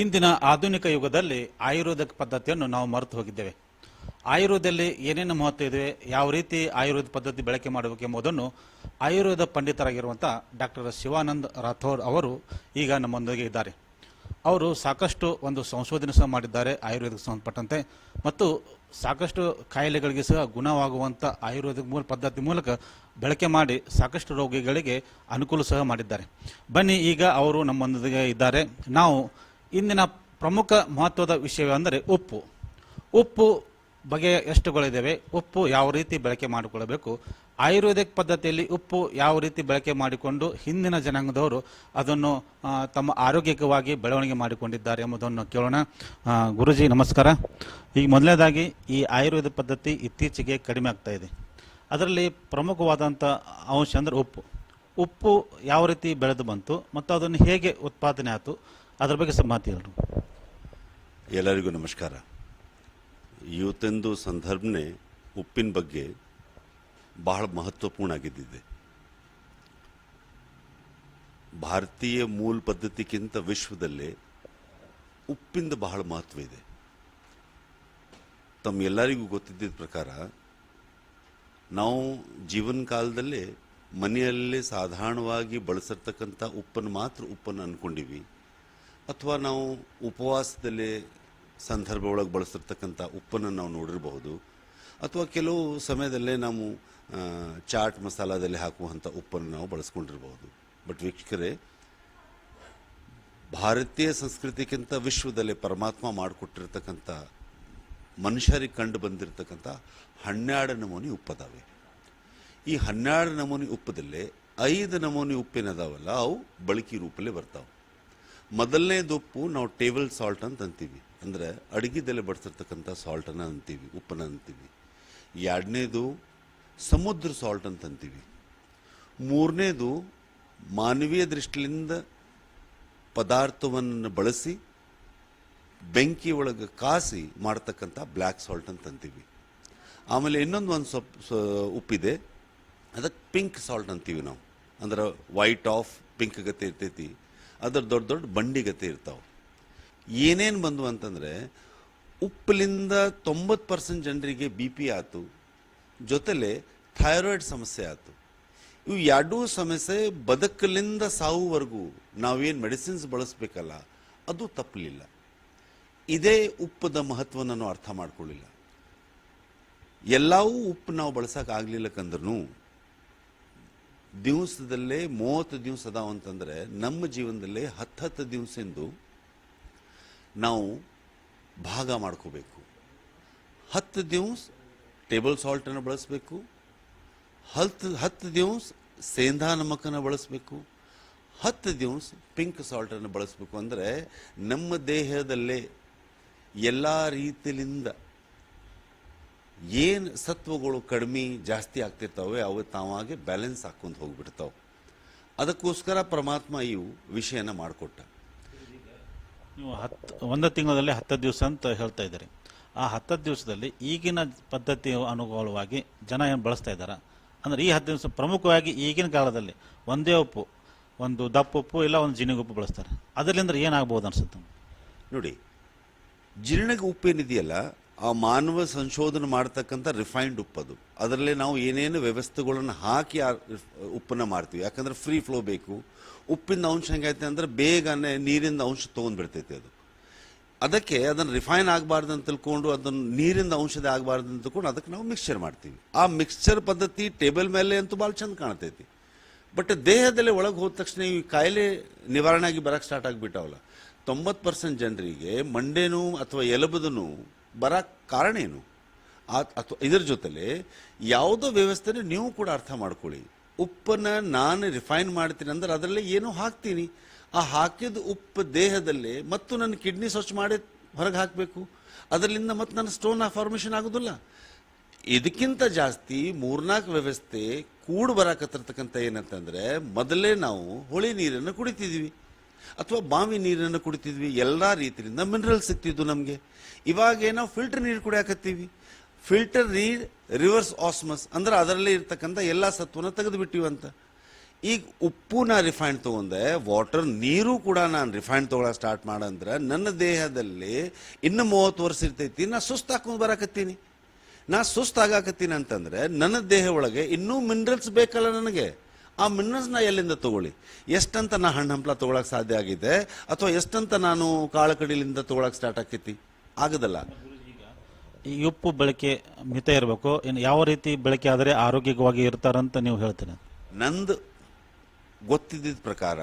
ಇಂದಿನ ಆಧುನಿಕ ಯುಗದಲ್ಲಿ ಆಯುರ್ವೇದಿಕ್ ಪದ್ಧತಿಯನ್ನು ನಾವು ಮರೆತು ಹೋಗಿದ್ದೇವೆ. ಆಯುರ್ವೇದದಲ್ಲಿ ಏನೇನು ಮಹತ್ವ ಇದೆ, ಯಾವ ರೀತಿ ಆಯುರ್ವೇದ ಪದ್ಧತಿ ಬಳಕೆ ಮಾಡಬೇಕು ಎಂಬುದನ್ನು ಆಯುರ್ವೇದ ಪಂಡಿತರಾಗಿರುವಂಥ ಡಾಕ್ಟರ್ ಶಿವಾನಂದ್ ರಾಥೋಡ್ ಅವರು ಈಗ ನಮ್ಮೊಂದಿಗೆ ಇದ್ದಾರೆ. ಅವರು ಸಾಕಷ್ಟು ಒಂದು ಸಂಶೋಧನೆ ಸಹ ಮಾಡಿದ್ದಾರೆ ಆಯುರ್ವೇದಕ್ಕೆ ಸಂಬಂಧಪಟ್ಟಂತೆ ಮತ್ತು ಸಾಕಷ್ಟು ಕಾಯಿಲೆಗಳಿಗೆ ಸಹ ಗುಣವಾಗುವಂಥ ಆಯುರ್ವೇದಿಕ್ ಮೂಲ ಪದ್ಧತಿ ಮೂಲಕ ಬಳಕೆ ಮಾಡಿ ಸಾಕಷ್ಟು ರೋಗಿಗಳಿಗೆ ಅನುಕೂಲ ಸಹ ಮಾಡಿದ್ದಾರೆ. ಬನ್ನಿ, ಈಗ ಅವರು ನಮ್ಮೊಂದಿಗೆ ಇದ್ದಾರೆ. ನಾವು ಇಂದಿನ ಪ್ರಮುಖ ಮಹತ್ವದ ವಿಷಯವೆಂದರೆ ಉಪ್ಪು. ಉಪ್ಪು ಬಗೆಯ ಎಷ್ಟುಗಳಿದ್ದಾವೆ ಉಪ್ಪು ಯಾವ ರೀತಿ ಬಳಕೆ ಮಾಡಿಕೊಳ್ಳಬೇಕು, ಆಯುರ್ವೇದಿಕ್ ಪದ್ಧತಿಯಲ್ಲಿ ಉಪ್ಪು ಯಾವ ರೀತಿ ಬಳಕೆ ಮಾಡಿಕೊಂಡು ಹಿಂದಿನ ಜನಾಂಗದವರು ಅದನ್ನು ತಮ್ಮ ಆರೋಗ್ಯಕವಾಗಿ ಬೆಳವಣಿಗೆ ಮಾಡಿಕೊಂಡಿದ್ದಾರೆ ಎಂಬುದನ್ನು ಕೇಳೋಣ. ಗುರುಜಿ ನಮಸ್ಕಾರ. ಈಗ ಮೊದಲನೇದಾಗಿ ಈ ಆಯುರ್ವೇದ ಪದ್ಧತಿ ಇತ್ತೀಚೆಗೆ ಕಡಿಮೆ ಆಗ್ತಾ ಇದೆ. ಅದರಲ್ಲಿ ಪ್ರಮುಖವಾದಂಥ ಅಂಶ ಅಂದರೆ ಉಪ್ಪು. ಉಪ್ಪು ಯಾವ ರೀತಿ ಬೆಳೆದು ಬಂತು ಮತ್ತು ಅದನ್ನು ಹೇಗೆ ಉತ್ಪಾದನೆ ಆಯಿತು ಅದ್ರ ಬಗ್ಗೆ ಸ್ವಲ್ಪ ಎಲ್ಲರಿಗೂ ನಮಸ್ಕಾರ. ಇವತ್ತೆಂದು ಸಂದರ್ಭನೆ ಉಪ್ಪಿನ ಬಗ್ಗೆ ಬಹಳ ಮಹತ್ವಪೂರ್ಣ ಆಗಿದ್ದಿದೆ. ಭಾರತೀಯ ಮೂಲ ಪದ್ಧತಿಗಿಂತ ವಿಶ್ವದಲ್ಲೇ ಉಪ್ಪಿಂದ ಬಹಳ ಮಹತ್ವ ಇದೆ. ತಮ್ಮೆಲ್ಲರಿಗೂ ಗೊತ್ತಿದ್ದ ಪ್ರಕಾರ ನಾವು ಜೀವನ ಕಾಲದಲ್ಲೇ ಮನೆಯಲ್ಲೇ ಸಾಧಾರಣವಾಗಿ ಬಳಸಿರ್ತಕ್ಕಂಥ ಉಪ್ಪನ್ನು ಮಾತ್ರ ಉಪ್ಪನ್ನು ಅಂದ್ಕೊಂಡಿವಿ ಅಥವಾ ನಾವು ಉಪವಾಸದಲ್ಲಿ ಸಂದರ್ಭ ಒಳಗೆ ಬಳಸಿರ್ತಕ್ಕಂಥ ಉಪ್ಪನ್ನು ನಾವು ನೋಡಿರಬಹುದು. ಅಥವಾ ಕೆಲವು ಸಮಯದಲ್ಲೇ ನಾವು ಚಾಟ್ ಮಸಾಲಾದಲ್ಲಿ ಹಾಕುವಂಥ ಉಪ್ಪನ್ನು ನಾವು ಬಳಸ್ಕೊಂಡಿರ್ಬೋದು ಬಟ್ ವೀಕ್ಷಕರೇ, ಭಾರತೀಯ ಸಂಸ್ಕೃತಿಗಿಂತ ವಿಶ್ವದಲ್ಲಿ ಪರಮಾತ್ಮ ಮಾಡಿಕೊಟ್ಟಿರ್ತಕ್ಕಂಥ ಮನುಷ್ಯರಿಗೆ ಕಂಡು ಬಂದಿರತಕ್ಕಂಥ ಹನ್ನೆರಡು ನಮೂನಿ ಉಪ್ಪದಾವೆ. ಈ ಹನ್ನೆರಡು ನಮೂನಿ ಉಪ್ಪದಲ್ಲೇ ಐದು ನಮೂನಿ ಉಪ್ಪಿನದಾವಲ್ಲ, ಅವು ಬಳಕೆ ರೂಪಲ್ಲೇ ಬರ್ತಾವೆ. ಮೊದಲನೇದು ಉಪ್ಪು ನಾವು ಟೇಬಲ್ ಸಾಲ್ಟ್ ಅಂತ ಅಂತೀವಿ. ಅಂದರೆ ಅಡುಗೆದಲ್ಲೇ ಬಡಿಸಿರ್ತಕ್ಕಂಥ ಸಾಲ್ಟನ್ನು ಅಂತೀವಿ, ಉಪ್ಪನ್ನು ಅಂತೀವಿ. ಎರಡನೇದು ಸಮುದ್ರ ಸಾಲ್ಟ್ ಅಂತ ಅಂತೀವಿ. ಮೂರನೇದು ಮಾನವೀಯ ದೃಷ್ಟಿಯಿಂದ ಪದಾರ್ಥವನ್ನು ಬಳಸಿ ಬೆಂಕಿ ಒಳಗೆ ಕಾಸಿ ಮಾಡ್ತಕ್ಕಂಥ ಬ್ಲ್ಯಾಕ್ ಸಾಲ್ಟ್ ಅಂತ ಅಂತೀವಿ. ಆಮೇಲೆ ಇನ್ನೊಂದು ಒಂದು ಸ್ವಲ್ಪ ಸ- ಉಪ್ಪಿದೆ. ಅದಕ್ಕೆ ಪಿಂಕ್ ಸಾಲ್ಟ್ ಅಂತೀವಿ ನಾವು. ಅಂದ್ರೆ ವೈಟ್ ಆಫ್ ಪಿಂಕ್ ಗತಿ ಇರ್ತೈತಿ. ಅದ್ರ ದೊಡ್ಡ ದೊಡ್ಡ ಬಂಡಿಗತೆ ಇರ್ತಾವೆ. ಏನೇನು ಬಂದು ಅಂತಂದರೆ ಉಪ್ಪಲಿಂದ ತೊಂಬತ್ತು ಪರ್ಸೆಂಟ್ ಜನರಿಗೆ ಬಿ ಪಿ ಆಯಿತು, ಜೊತೆಲೆ ಥೈರಾಯ್ಡ್ ಸಮಸ್ಯೆ ಆಯಿತು. ಇವು ಎರಡೂ ಸಮಸ್ಯೆ ಬದುಕಲಿಂದ ಸಾವುವರೆಗೂ ನಾವೇನು ಮೆಡಿಸಿನ್ಸ್ ಬಳಸಬೇಕಲ್ಲ, ಅದು ತಪ್ಪಲಿಲ್ಲ ಇದೇ ಉಪ್ಪದ ಮಹತ್ವನ ನಾವು ಅರ್ಥ ಮಾಡ್ಕೊಳ್ಳಿಲ್ಲ. ಎಲ್ಲವೂ ಉಪ್ಪು ನಾವು ಬಳಸೋಕ್ಕಾಗಲಿಲ್ಲ ಆಗ್ಲಿಲ್ಲಕಂದ್ರೂ ದಿವಸದಲ್ಲೇ, ಮೂವತ್ತು ದಿವಸ ಅದಾವ ಅಂತಂದರೆ, ನಮ್ಮ ಜೀವನದಲ್ಲೇ ಹತ್ತು ಹತ್ತು ದಿವಸದಿಂದ ನಾವು ಭಾಗ ಮಾಡ್ಕೋಬೇಕು. ಹತ್ತು ದಿವಸ ಟೇಬಲ್ ಸಾಲ್ಟನ್ನು ಬಳಸಬೇಕು. ಹತ್ತು ಹತ್ತು ದಿವಸ ಸೇಂಧಾ ನಮಕನ್ನು ಬಳಸಬೇಕು. ಹತ್ತು ದಿವಸ ಪಿಂಕ್ ಸಾಲ್ಟನ್ನು ಬಳಸಬೇಕು. ಅಂದರೆ ನಮ್ಮ ದೇಹದಲ್ಲೇ ಎಲ್ಲ ರೀತಿಯಿಂದ ಏನು ಸತ್ವಗಳು ಕಡಿಮೆ ಜಾಸ್ತಿ ಆಗ್ತಿರ್ತಾವೆ ಅವು ತಾವಾಗೆ ಬ್ಯಾಲೆನ್ಸ್ ಹಾಕ್ಕೊಂಡು ಹೋಗ್ಬಿಡ್ತಾವೆ. ಅದಕ್ಕೋಸ್ಕರ ಪರಮಾತ್ಮ ಇವು ವಿಷಯನ ಮಾಡಿಕೊಟ್ಟ. ನೀವು ಹತ್ತು ಒಂದು ತಿಂಗಳಲ್ಲಿ ಹತ್ತು ದಿವಸ ಅಂತ ಹೇಳ್ತಾ ಇದ್ದೀರಿ. ಆ ಹತ್ತು ದಿವಸದಲ್ಲಿ ಈಗಿನ ಪದ್ಧತಿ ಅನುಗುಣವಾಗಿ ಜನ ಏನು ಬಳಸ್ತಾ ಇದ್ದಾರೆ? ಅಂದ್ರೆ ಈ ಹತ್ತು ದಿವಸ ಪ್ರಮುಖವಾಗಿ ಈಗಿನ ಕಾಲದಲ್ಲಿ ಒಂದೇ ಉಪ್ಪು ಒಂದು ದಪ್ಪ ಉಪ್ಪು ಇಲ್ಲ ಒಂದು ಜಿನಿಗೆ ಉಪ್ಪು ಬಳಸ್ತಾರೆ. ಅದರಿಂದ ಏನಾಗ್ಬೋದು ಅನ್ಸುತ್ತೆ? ನೋಡಿ ಜೀರ್ಣಗೆ ಉಪ್ಪೇನಿದೆಯಲ್ಲ ಆ ಮಾನವ ಸಂಶೋಧನೆ ಮಾಡ್ತಕ್ಕಂಥ ರಿಫೈನ್ಡ್ ಉಪ್ಪದು ಅದರಲ್ಲಿ ನಾವು ಏನೇನು ವ್ಯವಸ್ಥೆಗಳನ್ನು ಹಾಕಿ ಆ ಉಪ್ಪನ್ನು ಮಾಡ್ತೀವಿ. ಯಾಕಂದ್ರೆ ಫ್ರೀ ಫ್ಲೋ ಬೇಕು. ಉಪ್ಪಿನ ಅಂಶ ಹೆಂಗೈತೆ ಅಂದ್ರೆ ಬೇಗನೆ ನೀರಿಂದ ಅಂಶ ತೊಗೊಂಡ್ಬಿಡ್ತೈತೆ ಅದು. ಅದಕ್ಕೆ ಅದನ್ನು ರಿಫೈನ್ ಆಗಬಾರ್ದು ಅಂತ ತಿಳ್ಕೊಂಡು ಅದನ್ನು ನೀರಿಂದ ಅಂಶದ ಆಗಬಾರ್ದು ಅಂತ ತಿಳ್ಕೊಂಡು ಅದಕ್ಕೆ ನಾವು ಮಿಕ್ಸ್ಚರ್ ಮಾಡ್ತೀವಿ. ಆ ಮಿಕ್ಸ್ಚರ್ ಪದ್ಧತಿ ಟೇಬಲ್ ಮೇಲೆ ಅಂತೂ ಭಾಳ ಚಂದ ಕಾಣ್ತೈತಿ. ಬಟ್ ದೇಹದಲ್ಲಿ ಒಳಗೆ ಹೋದ ತಕ್ಷಣ ಈ ಕಾಯಿಲೆ ನಿವಾರಣೆ ಆಗಿ ಬರೋಕ್ಕೆ ಸ್ಟಾರ್ಟ್ ಆಗಿಬಿಟ್ಟಾವಲ್ಲ. ತೊಂಬತ್ತು ಪರ್ಸೆಂಟ್ ಜನರಿಗೆ ಮಂಡೇನು ಅಥವಾ ಎಲಬದನು ಬರಕ್ಕೆ ಕಾರಣ ಏನು? ಅಥವಾ ಇದರ ಜೊತೆಲೆ ಯಾವುದೋ ವ್ಯವಸ್ಥೆನ ನೀವು ಕೂಡ ಅರ್ಥ ಮಾಡ್ಕೊಳ್ಳಿ. ಉಪ್ಪನ್ನು ನಾನು ರಿಫೈನ್ ಮಾಡ್ತೀನಿ ಅಂದ್ರೆ ಅದರಲ್ಲಿ ಏನೋ ಹಾಕ್ತೀನಿ. ಆ ಹಾಕಿದ ಉಪ್ಪು ದೇಹದಲ್ಲಿ ಮತ್ತು ನನ್ನ ಕಿಡ್ನಿ ಸ್ವಚ್ಛ ಮಾಡಿ ಹೊರಗೆ ಹಾಕಬೇಕು. ಅದರಿಂದ ಮತ್ತು ನನ್ನ ಸ್ಟೋನ್ ಫಾರ್ಮೇಷನ್ ಆಗೋದಿಲ್ಲ. ಇದಕ್ಕಿಂತ ಜಾಸ್ತಿ ಮೂರ್ನಾಲ್ಕು ವ್ಯವಸ್ಥೆ ಕೂಡ್ ಬರಕತ್ತಿರ್ತಕ್ಕಂಥ ಏನಂತಂದರೆ ಮೊದಲೇ ನಾವು ಹೊಳಿ ನೀರನ್ನು ಕುಡಿತಿದ್ವಿ ಅಥವಾ ಬಾವಿ ನೀರನ್ನು ಕುಡಿತಿದ್ವಿ, ಎಲ್ಲ ರೀತಿಯಿಂದ ಮಿನರಲ್ ಸಿಗ್ತಿದ್ವು ನಮಗೆ. ಇವಾಗ ಏನೋ ಫಿಲ್ಟರ್ ನೀರು ಕುಡಿಯಾಕತ್ತೀವಿ. ಫಿಲ್ಟರ್ ನೀರ್ ರಿವರ್ಸ್ ಆಸ್ಮಸ್ ಅಂದ್ರೆ ಅದರಲ್ಲಿ ಇರ್ತಕ್ಕಂಥ ಎಲ್ಲ ಸತ್ವನ ತೆಗೆದು ಅಂತ. ಈಗ ಉಪ್ಪು ನಾ ರಿಫೈಂಡ್ ತೊಗೊಂಡೆ ವಾಟರ್ ನೀರು ಕೂಡ ನಾನು ರಿಫೈಂಡ್ ತಗೊಳಕ್ ಸ್ಟಾರ್ಟ್ ಮಾಡಂದ್ರೆ ನನ್ನ ದೇಹದಲ್ಲಿ ಇನ್ನು ಮೂವತ್ತು ವರ್ಷ ಇರ್ತೈತಿ, ನಾ ಸುಸ್ತು ಹಾಕೊಂಡು ಬರಾಕತ್ತೀನಿ. ನಾ ಸುಸ್ತು ಆಗಾಕತ್ತೀನಿ ಅಂತಂದ್ರೆ ನನ್ನ ದೇಹ ಒಳಗೆ ಇನ್ನೂ ಮಿನರಲ್ಸ್ ಬೇಕಲ್ಲ ನನಗೆ. ಆ ಮಿನರಲ್ಸ್ನ ಎಲ್ಲಿಂದ ತಗೊಳ್ಳಿ? ಎಷ್ಟಂತ ನಾ ಹಣ್ಣು ಹಂಪ್ಲ ತಗೊಳಕ್ ಸಾಧ್ಯ ಆಗಿದೆ? ಅಥವಾ ಎಷ್ಟಂತ ನಾನು ಕಾಳು ಕಡಿಲಿಂದ ತಗೊಳಕ್ ಸ್ಟಾರ್ಟ್ ಆಕೈತಿ ಆಗದಲ್ಲ. ಈ ಉಪ್ಪು ಬಳಕೆ ಮಿತ ಇರಬೇಕು. ಇನ್ನು ಯಾವ ರೀತಿ ಬಳಕೆ ಆದರೆ ಆರೋಗ್ಯವಾಗಿ ಇರ್ತಾರಂತ ನೀವು ಹೇಳ್ತೀರ ನಂದು ಗೊತ್ತಿದ್ದ ಪ್ರಕಾರ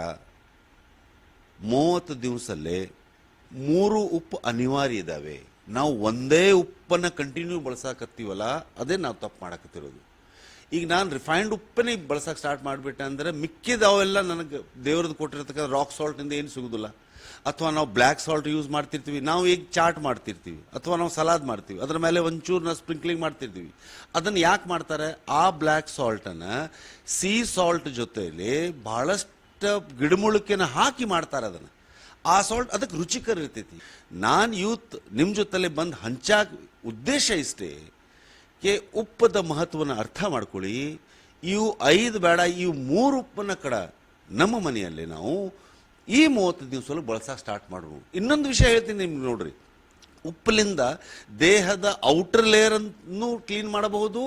ಮೂವತ್ತು ದಿವಸಲ್ಲೇ ಮೂರು ಉಪ್ಪು ಅನಿವಾರ್ಯ ಇದಾವೆ. ನಾವು ಒಂದೇ ಉಪ್ಪನ್ನು ಕಂಟಿನ್ಯೂ ಬಳಸಾಕತ್ತೀವಲ್ಲ ಅದೇ ನಾವು ತಪ್ಪು ಮಾಡಕತ್ತಿರೋದು. ಈಗ ನಾನು ರಿಫೈನ್ಡ್ ಉಪ್ಪನ್ನೇ ಬಳಸಕ್ಕೆ ಸ್ಟಾರ್ಟ್ ಮಾಡಿಬಿಟ್ಟೆ ಅಂದರೆ ಮಿಕ್ಕಿದವೆಲ್ಲ ನನಗೆ ದೇವ್ರದ್ದು ಕೊಟ್ಟಿರ್ತಕ್ಕಂಥ ರಾಕ್ ಸಾಲ್ಟಿಂದ ಏನು ಸಿಗೋದಿಲ್ಲ. ಅಥವಾ ನಾವು ಬ್ಲ್ಯಾಕ್ ಸಾಲ್ಟ್ ಯೂಸ್ ಮಾಡ್ತಿರ್ತೀವಿ. ನಾವು ಈಗ ಚಾಟ್ ಮಾಡ್ತಿರ್ತೀವಿ. ಅಥವಾ ನಾವು ಸಲಾದ್ ಮಾಡ್ತೀವಿ. ಅದರ ಮೇಲೆ ಒಂಚೂರು ನಾವು ಸ್ಪ್ರಿಂಕ್ಲಿಂಗ್ ಮಾಡ್ತಿರ್ತೀವಿ. ಅದನ್ನು ಯಾಕೆ ಮಾಡ್ತಾರೆ? ಆ ಬ್ಲ್ಯಾಕ್ ಸಾಲ್ಟನ್ನು ಸೀ ಸಾಲ್ಟ್ ಜೊತೆಯಲ್ಲಿ ಬಹಳಷ್ಟು ಗಿಡಮೂಲಿಕೆನ ಹಾಕಿ ಮಾಡ್ತಾರೆ ಅದನ್ನು. ಆ ಸಾಲ್ಟ್ ಅದಕ್ಕೆ ರುಚಿಕರ ಇರ್ತೈತಿ. ನಾನು ಯೂತ್ ನಿಮ್ಮ ಜೊತೆಲೆ ಬಂದು ಹಂಚಾಕ ಉದ್ದೇಶ ಇಷ್ಟೇ. ಕೆ ಉಪ್ಪದ ಮಹತ್ವನ ಅರ್ಥ ಮಾಡ್ಕೊಳ್ಳಿ. ಇವು ಐದು ಬೇಡ ಇವು ಮೂರು ಉಪ್ಪನ್ನ ಕಡ ನಮ್ಮ ಮನೆಯಲ್ಲಿ ನಾವು ಈ ಮೂವತ್ತು ದಿವಸಲ್ಲೂ ಬಳಸಕ್ಕೆ ಸ್ಟಾರ್ಟ್ ಮಾಡೋಣ ಇನ್ನೊಂದು ವಿಷಯ ಹೇಳ್ತೀನಿ ನಿಮ್ಗೆ ನೋಡ್ರಿ. ಉಪ್ಪಲಿಂದ ದೇಹದ ಔಟರ್ ಲೇಯರ್ ಅನ್ನು ಕ್ಲೀನ್ ಮಾಡಬಹುದು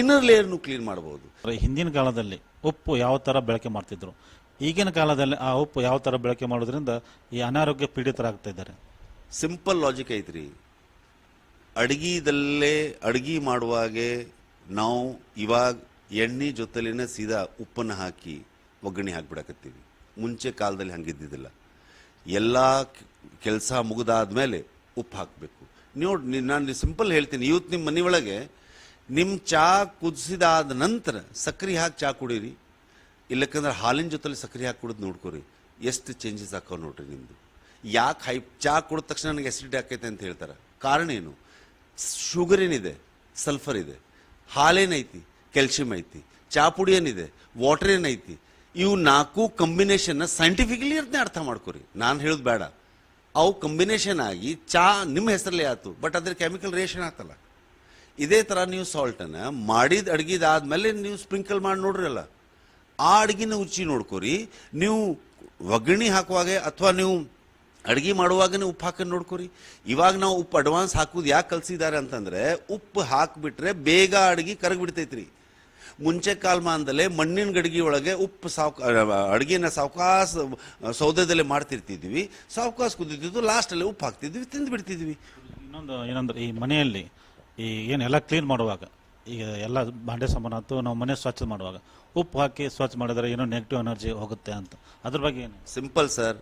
ಇನ್ನರ್ ಲೇಯರ್ನು ಕ್ಲೀನ್ ಮಾಡಬಹುದು. ಹಿಂದಿನ ಕಾಲದಲ್ಲಿ ಉಪ್ಪು ಯಾವ ತರ ಬಳಕೆ ಮಾಡ್ತಿದ್ರು? ಈಗಿನ ಕಾಲದಲ್ಲಿ ಆ ಉಪ್ಪು ಯಾವ ತರ ಬಳಕೆ ಮಾಡೋದ್ರಿಂದ ಈ ಅನಾರೋಗ್ಯ ಪೀಡಿತರಾಗ್ತಾ ಇದ್ದಾರೆ? ಸಿಂಪಲ್ ಲಾಜಿಕ್ ಐತ್ರಿ. ಅಡ್ಗಿದಲ್ಲೇ ಅಡುಗೆ ಮಾಡುವಾಗೆ ನಾವು ಇವಾಗ ಎಣ್ಣೆ ಜೊತೆಲಿನ ಸೀದಾ ಉಪ್ಪನ್ನು ಹಾಕಿ ಒಗ್ಗರಣೆ ಹಾಕಿಬಿಡಕತ್ತೀವಿ. ಮುಂಚೆ ಕಾಲದಲ್ಲಿ ಹಂಗಿದ್ದಿದ್ದಿಲ್ಲ. ಎಲ್ಲ ಕೆಲಸ ಮುಗಿದಾದ ಮೇಲೆ ಉಪ್ಪು ಹಾಕಬೇಕು. ನೋಡಿ ನಾನು ಸಿಂಪಲ್ ಹೇಳ್ತೀನಿ. ಇವತ್ತು ನಿಮ್ಮ ಮನೆಯೊಳಗೆ ನಿಮ್ಮ ಚಾ ಕುದಿಸಿದಾದ ನಂತರ ಸಕ್ಕರೆ ಹಾಕಿ ಚಹಾ ಕುಡೀರಿ. ಇಲ್ಲಕ್ಕಂದ್ರೆ ಹಾಲಿನ ಜೊತೆಲಿ ಸಕ್ಕರೆ ಹಾಕಿ ಕುಡಿದು ನೋಡ್ಕೊರಿ. ಎಷ್ಟು ಚೇಂಜಸ್ ಹಾಕೋ ನೋಡ್ರಿ ನಿಮ್ಮದು ಯಾಕೆ ಹೈ ಚಹಾ ಕುಡಿದ ತಕ್ಷಣ ನನಗೆ ಎಸಿಡಿಟಿ ಆಕೈತೆ ಅಂತ ಹೇಳ್ತಾರೆ. ಕಾರಣ ಏನು? ಶುಗರ್ ಏನಿದೆ? ಸಲ್ಫರ್ ಇದೆ. ಹಾಲೇನೈತಿ ಕ್ಯಾಲ್ಶಿಯಂ ಐತಿ. ಚಾಪುಡಿ ಏನಿದೆ ವಾಟರ್ ಏನೈತಿ ಇವು ನಾಲ್ಕು ಕಾಂಬಿನೇಷನ್ನ ಸೈಂಟಿಫಿಕಲಿ ಅದನ್ನೇ ಅರ್ಥ ಮಾಡ್ಕೊರಿ. ನಾನು ಹೇಳೋದು ಬೇಡ. ಅವು ಕಾಂಬಿನೇಷನ್ ಆಗಿ ಚಾ ನಿಮ್ಮ ಹೆಸರಲ್ಲೇ ಆಯ್ತು ಬಟ್ ಅದ್ರ ಕೆಮಿಕಲ್ ರಿಯೇಷನ್ ಆಗ್ತಲ್ಲ. ಇದೇ ಥರ ನೀವು ಸಾಲ್ಟನ್ನು ಮಾಡಿದ ಅಡುಗೆದಾದ್ಮೇಲೆ ನೀವು ಸ್ಪ್ರಿಂಕಲ್ ಮಾಡಿ ನೋಡ್ರಿ ಅಲ್ಲ. ಆ ಅಡುಗೆನ ರುಚಿ ನೋಡ್ಕೊರಿ. ನೀವು ಒಗ್ಗರಣೆ ಹಾಕುವಾಗೆ ಅಥವಾ ನೀವು ಅಡ್ಗೆ ಮಾಡುವಾಗನೇ ಉಪ್ಪು ಹಾಕೊಂಡು ನೋಡ್ಕೊರಿ. ಇವಾಗ ನಾವು ಉಪ್ಪು ಅಡ್ವಾನ್ಸ್ ಹಾಕೋದು ಯಾಕೆ ಕಲಿಸಿದ್ದಾರೆ ಅಂತಂದರೆ ಉಪ್ಪು ಹಾಕಿಬಿಟ್ರೆ ಬೇಗ ಅಡುಗೆ ಕರಗಿಬಿಡ್ತೈತ್ರಿ. ಮುಂಚೆ ಕಾಲಮಾನದಲ್ಲೇ ಮಣ್ಣಿನ ಗಡಿಗೆ ಒಳಗೆ ಉಪ್ಪು ಸಾವ್ಕ ಅಡುಗೆನ ಸಾವಕಾಶ ಸೌದೆದಲ್ಲೇ ಮಾಡ್ತಿರ್ತಿದ್ವಿ. ಸಾವ್ಕಾಸ್ ಕುದಿತಿದ್ದು ಲಾಸ್ಟಲ್ಲಿ ಉಪ್ಪು ಹಾಕ್ತಿದ್ವಿ ತಿಂದು ಬಿಡ್ತಿದ್ವಿ ಇನ್ನೊಂದು ಏನಂದ್ರೆ ಈ ಮನೆಯಲ್ಲಿ ಈ ಏನೆಲ್ಲ ಕ್ಲೀನ್ ಮಾಡುವಾಗ ಈಗ ಎಲ್ಲ ಭಾಂಡೆ ಸಾಮಾನು ಆಯ್ತು ನಾವು ಮನೆ ಸ್ವಚ್ಛ ಮಾಡುವಾಗ ಉಪ್ಪು ಹಾಕಿ ಸ್ವಚ್ಛ ಮಾಡಿದ್ರೆ ಏನೋ ನೆಗೆಟಿವ್ ಎನರ್ಜಿ ಹೋಗುತ್ತೆ ಅಂತ. ಅದ್ರ ಬಗ್ಗೆ ಏನು ಸಿಂಪಲ್ ಸರ್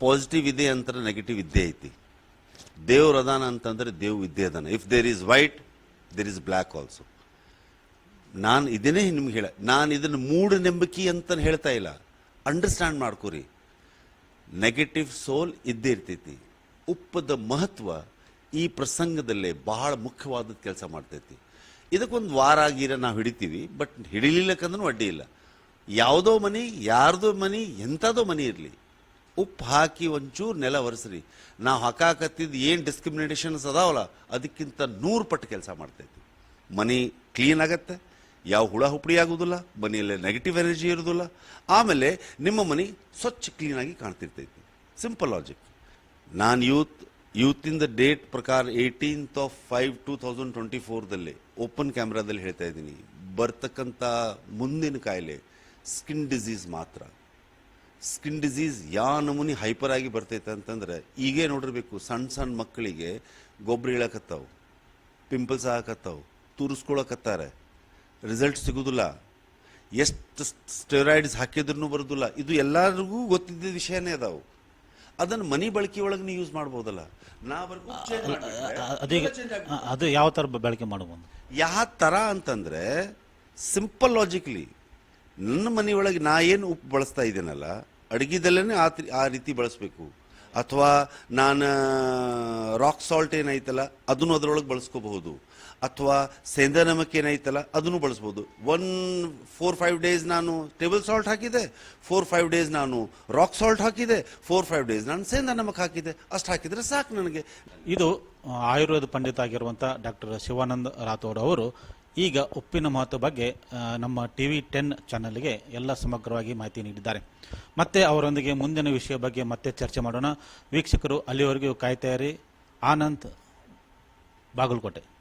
ಪಾಸಿಟಿವ್ ಇದೆ ಅಂತಾರೆ ನೆಗೆಟಿವ್ ಇದ್ದೇ ಐತಿ. ದೇವ್ರ ಅದಾನ ಅಂತಂದ್ರೆ ದೇವ್ ಇದ್ದೇ ಅದಾನ. If there is white there is black also ನಾನು ಇದನ್ನೇ ನಿಮ್ಗೆ ಹೇಳ, ನಾನು ಇದನ್ನು ಮೂಢನಂಬಿಕೆ ಅಂತ ಹೇಳ್ತಾ ಇಲ್ಲ. ಅಂಡರ್ಸ್ಟ್ಯಾಂಡ್ ಮಾಡ್ಕೋರಿ. ನೆಗೆಟಿವ್ ಸೋಲ್ ಇದ್ದೇ ಇರ್ತೈತಿ. ಉಪ್ಪದ ಮಹತ್ವ ಈ ಪ್ರಸಂಗದಲ್ಲೇ ಬಹಳ ಮುಖ್ಯವಾದ ಕೆಲಸ ಮಾಡ್ತೈತಿ. ಇದಕ್ಕೊಂದು ವಾರ ಗೀರ ನಾವು ಹಿಡಿತೀವಿ, ಬಟ್ ಹಿಡಿಲಿಲ್ಲಕ್ಕಂದ್ರೂ ಅಡ್ಡಿ ಇಲ್ಲ. ಯಾವುದೋ ಮನೆ, ಯಾರ್ದೋ ಮನೆ ಎಂಥದೋ ಮನೆ ಇರಲಿ. ಉಪ್ಪು ಹಾಕಿ ಒಂಚೂರು ನೆಲ ಒರೆಸ್ರಿ. ನಾವು ಹಾಕಾಕತ್ತಿದ್ದು ಏನು ಡಿಸ್ಕ್ರಿಮಿನೇಷನ್ಸ್ ಅದಾವಲ್ಲ, ಅದಕ್ಕಿಂತ ನೂರು ಪಟ್ಟು ಕೆಲಸ ಮಾಡ್ತೈತಿ ಮನೆ ಕ್ಲೀನ್ ಆಗತ್ತೆ, ಯಾವ ಹುಳ ಹುಪ್ಪಡಿ ಆಗೋದಿಲ್ಲ, ಮನೆಯಲ್ಲಿ ನೆಗೆಟಿವ್ ಎನರ್ಜಿ ಇರೋದಿಲ್ಲ. ಆಮೇಲೆ ನಿಮ್ಮ ಮನೆ ಸ್ವಚ್ಛ ಕ್ಲೀನಾಗಿ ಕಾಣ್ತಿರ್ತೈತಿ. ಸಿಂಪಲ್ ಲಾಜಿಕ್ ನಾನು ಯೂತ್ ಯೂತಿಂದ ಡೇಟ್ ಪ್ರಕಾರ eighteenth of five two thousand twenty ಫೋರ್ದಲ್ಲಿ open ಕ್ಯಾಮ್ರಾದಲ್ಲಿ ಹೇಳ್ತಾ ಇದ್ದೀನಿ. ಬರ್ತಕ್ಕಂಥ ಮುಂದಿನ ಕಾಯಿಲೆ ಸ್ಕಿನ್ ಡಿಸೀಸ್ ಮಾತ್ರ. ಸ್ಕಿನ್ ಡಿಸೀಸ್ ಯಾವ ನಮೂನಿ ಹೈಪರ್ ಆಗಿ ಬರ್ತೈತೆ ಅಂತಂದ್ರೆ ಈಗೇ ನೋಡಿರ್ಬೇಕು ಸಣ್ಣ ಸಣ್ಣ ಮಕ್ಕಳಿಗೆ ಗೊಬ್ಬರ ಇಳಕತ್ತಾವು ಪಿಂಪಲ್ಸ್ ಆಗಕತ್ತಾವು ತೂರಿಸ್ಕೊಳಕತ್ತಾರೆ. ರಿಸಲ್ಟ್ ಸಿಗೋದಿಲ್ಲ. ಎಷ್ಟು ಸ್ಟೆರಾಯ್ಡ್ಸ್ ಹಾಕಿದ್ರು ಬರೋದಿಲ್ಲ. ಇದು ಎಲ್ಲರಿಗೂ ಗೊತ್ತಿದ್ದ ವಿಷಯನೇ ಅದಾವು. ಅದನ್ನು ಮನಿ ಬಳಕೆ ಒಳಗೆ ನೀವು ಯೂಸ್ ಮಾಡ್ಬೋದಲ್ಲ. ನಾವರೆಗೂ ಅ- ಅದು ಯಾವ ಥರ ಬಳಕೆ ಮಾಡಬಹುದು ಯಾವ ಥರ ಅಂತಂದ್ರೆ ಸಿಂಪಲ್ ಲಾಜಿಕ್ಲಿ ನನ್ನ ಮನೆಯೊಳಗೆ ನಾ ಏನು ಉಪ್ಪು ಬಳಸ್ತಾ ಇದ್ದೇನಲ್ಲ ಅಡುಗೆದಲ್ಲೇ ಆ ಆ ರೀತಿ ಬಳಸಬೇಕು. ಅಥವಾ ನಾನು ರಾಕ್ ಸಾಲ್ಟ್ ಏನೈತಲ್ಲ ಅದನ್ನು ಅದರೊಳಗೆ ಬಳಸ್ಕೋಬಹುದು. ಅಥವಾ ಸೇಂದ ನಮಕ್ ಏನೈತಲ್ಲ ಅದನ್ನು ಬಳಸ್ಬೋದು. ಒನ್ ಫೋರ್ ಫೈವ್ ಡೇಸ್ ನಾನು ಟೇಬಲ್ ಸಾಲ್ಟ್ ಹಾಕಿದೆ ಫೋರ್ ಫೈವ್ ಡೇಸ್ ನಾನು ರಾಕ್ ಸಾಲ್ಟ್ ಹಾಕಿದೆ ಫೋರ್ ಫೈವ್ ಡೇಸ್ ನಾನು ಸೇಂದ ನಮಕ್ ಹಾಕಿದೆ ಅಷ್ಟು ಹಾಕಿದರೆ ಸಾಕು ನನಗೆ. ಇದು ಆಯುರ್ವೇದ ಪಂಡಿತ ಆಗಿರುವಂಥ ಡಾಕ್ಟರ್ ಶಿವಾನಂದ ರಾಥೋಡ್ ಅವರು ಈಗ ಉಪ್ಪಿನ ಮಾತು ಬಗ್ಗೆ ನಮ್ಮ ಟಿ ವಿ ಟೆನ್ ಚಾನಲ್ಗೆ ಎಲ್ಲ ಸಮಗ್ರವಾಗಿ ಮಾಹಿತಿ ನೀಡಿದ್ದಾರೆ. ಮತ್ತೆ ಅವರೊಂದಿಗೆ ಮುಂದಿನ ವಿಷಯ ಬಗ್ಗೆ ಮತ್ತೆ ಚರ್ಚೆ ಮಾಡೋಣ. ವೀಕ್ಷಕರು, ಅಲ್ಲಿವರೆಗೂ ಕಾಯ್ತಾ ಇರಿ. ಆನಂದ್ ಬಾಗಲಕೋಟೆ.